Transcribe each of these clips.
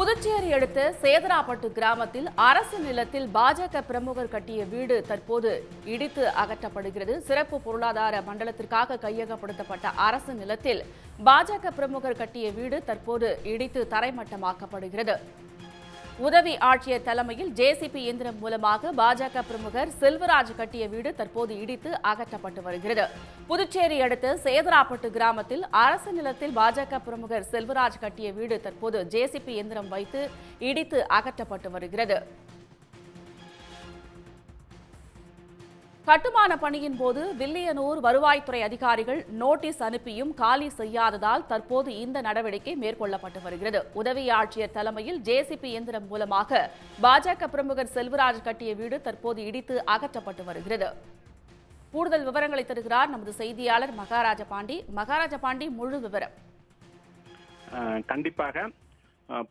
புதுச்சேரி அடுத்த சேதராப்பட்டு கிராமத்தில் அரசு நிலத்தில் பாஜக பிரமுகர் கட்டிய வீடு தற்போது இடித்து அகற்றப்படுகிறது. சிறப்பு பொருளாதார மண்டலத்திற்காக கையகப்படுத்தப்பட்ட அரசு நிலத்தில் பாஜக பிரமுகர் கட்டிய வீடு தற்போது இடித்து தரைமட்டமாக்கப்படுகிறது. உதவி ஆட்சியர் தலைமையில் ஜேசிபி இயந்திரம் மூலமாக பாஜக பிரமுகர் செல்வராஜ் கட்டிய வீடு தற்போது இடித்து அகற்றப்பட்டு வருகிறது. புதுச்சேரி அடுத்த சேதராப்பட்டு கிராமத்தில் அரசு நிலத்தில் பாஜக பிரமுகர் செல்வராஜ் கட்டிய வீடு தற்போது ஜேசிபி இயந்திரம் வைத்து இடித்து அகற்றப்பட்டு வருகிறது. கட்டுமான பணியின் போது வில்லியனூர் வருவாய்த்துறை அதிகாரிகள் நோட்டீஸ் அனுப்பியும் காலி செய்யாததால் தற்போது இந்த நடவடிக்கை மேற்கொள்ளப்பட்டு வருகிறது. உதவி ஆட்சியர் தலைமையில் ஜேசிபி இயந்திரம் மூலமாக பாஜக பிரமுகர் செல்வராஜ் கட்டிய வீடு தற்போது இடித்து அகற்றப்பட்டு வருகிறது. கூடுதல் விவரங்களை தருகிறார் நமது செய்தியாளர் மகாராஜ பாண்டி மகாராஜ பாண்டி முழு விவரம். கண்டிப்பாக.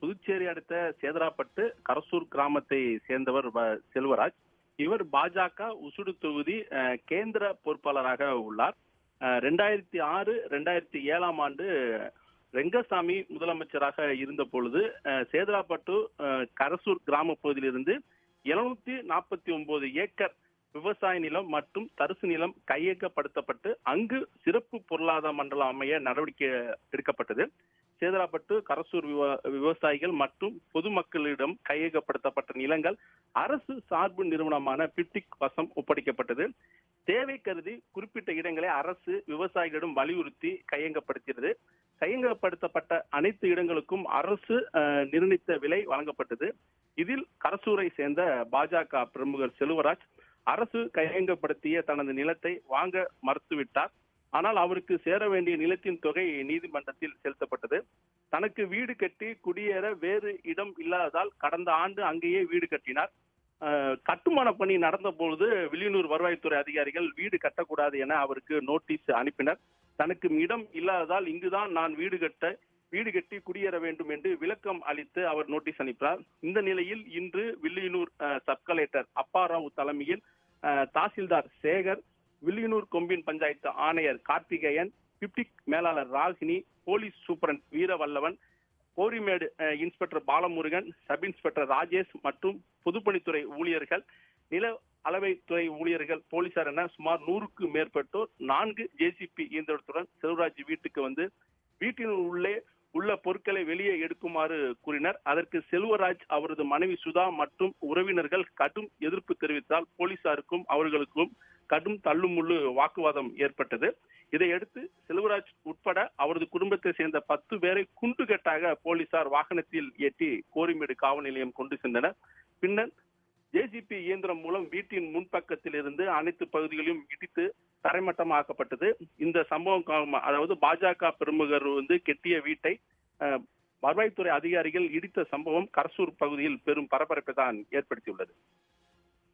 புதுச்சேரி அடுத்த சேதராப்பட்டு கரசூர் கிராமத்தை சேர்ந்தவர் செல்வராஜ். இவர் பாஜக உசுடு தொகுதி கேந்திர பொறுப்பாளராக உள்ளார். ரெண்டாயிரத்தி ஆறு ரெண்டாயிரத்தி ஏழாம் ஆண்டு ரெங்கசாமி முதலமைச்சராக இருந்த பொழுது அஹ், சேதராப்பட்டு அஹ், கரசூர் கிராம பகுதியிலிருந்து எழுநூத்தி நாற்பத்தி ஒன்பது ஏக்கர் விவசாய நிலம் மற்றும் தரிசு நிலம் கையகப்படுத்தப்பட்டு அங்கு சிறப்பு பொருளாதார மண்டலம் அமைய நடவடிக்கை எடுக்கப்பட்டது. சேதராப்பட்டு கரசூர் விவ- விவசாயிகள் மற்றும் பொதுமக்களிடம் கையகப்படுத்தப்பட்ட நிலங்கள் அரசு சார்பு நிறுவனமான பிப்டிக் வசம் ஒப்படைக்கப்பட்டது. தேவை கருதி குறிப்பிட்ட இடங்களை அரசு விவசாயிகளிடம் வலியுறுத்தி கையகப்படுத்தியது. கையகப்படுத்தப்பட்ட அனைத்து இடங்களுக்கும் அரசு அஹ், நிர்ணயித்த விலை வழங்கப்பட்டது. இதில் கரசூரை சேர்ந்த பாஜக பிரமுகர் செல்வராஜ் அரசு கையகப்படுத்திய தனது நிலத்தை வாங்க மறுத்துவிட்டார். ஆனால் அவருக்கு சேர வேண்டிய நிலத்தின் தொகை நீதிமன்றத்தில் செலுத்தப்பட்டது. தனக்கு வீடு கட்டி குடியேற வேறு இடம் இல்லாததால் கடந்த ஆண்டு அங்கேயே வீடு கட்டினார். கட்டுமான பணி நடந்த பொழுது வில்லியனூர் வருவாய்த்துறை அதிகாரிகள் வீடு கட்டக்கூடாது என அவருக்கு நோட்டீஸ் அனுப்பினர். தனக்கு இடம் இல்லாததால் இங்குதான் நான் வீடு கட்ட வீடு கட்டி குடியேற வேண்டும் என்று விளக்கம் அளித்து அவர் நோட்டீஸ் அனுப்பினார். இந்த நிலையில் இன்று வில்லியனூர் அஹ், சப் கலெக்டர் அப்பாராவ் தலைமையில் தாசில்தார் சேகர் வில்லியனூர் கொம்பின் பஞ்சாயத்து ஆணையர் கார்த்திகேயன் பிப்டிக் மேலாளர் Ragini police சூப்பரன் Veeravallavan Gorimedu inspector Balamurugan sub inspector Rajesh மற்றும் பொதுப்பணித்துறை ஊழியர்கள் நில அளவைத்துறை ஊழியர்கள் போலீசார் என சுமார் நூறுக்கு மேற்பட்டோர் நான்கு ஜேசிபி இயந்திரத்துடன் செல்வராஜ் வீட்டுக்கு வந்து வீட்டின் உள்ளே உள்ள பொருட்களை வெளியே எடுக்குமாறு கூறினர். அதற்கு செல்வராஜ் அவரது மனைவி சுதா மற்றும் உறவினர்கள் கடும் எதிர்ப்பு தெரிவித்தால் போலீசாருக்கும் அவர்களுக்கும் கடும் தள்ளுமுள்ளு வாக்குவாதம் ஏற்பட்டது. இதையடுத்து செல்வராஜ் உட்பட அவரது குடும்பத்தை சேர்ந்த பத்து பேரை குண்டுகட்டாக போலீசார் வாகனத்தில் ஏற்றி கோரிமேடு காவல் நிலையம் கொண்டு சென்றனர். பின்னர் ஜேசிபி இயந்திரம் மூலம் வீட்டின் முன்பக்கத்தில் இருந்து அனைத்து பகுதிகளையும் இடித்து தரைமட்டமாக்கப்பட்டது. இந்த சம்பவம் காரணமாக அதாவது பாஜக பிரமுகர் வந்து கெட்டிய வீட்டை அஹ், வருவாய்த்துறை அதிகாரிகள் இடித்த சம்பவம் கரசூர் பகுதியில் பெரும் பரபரப்பை தான் ஏற்படுத்தியுள்ளது.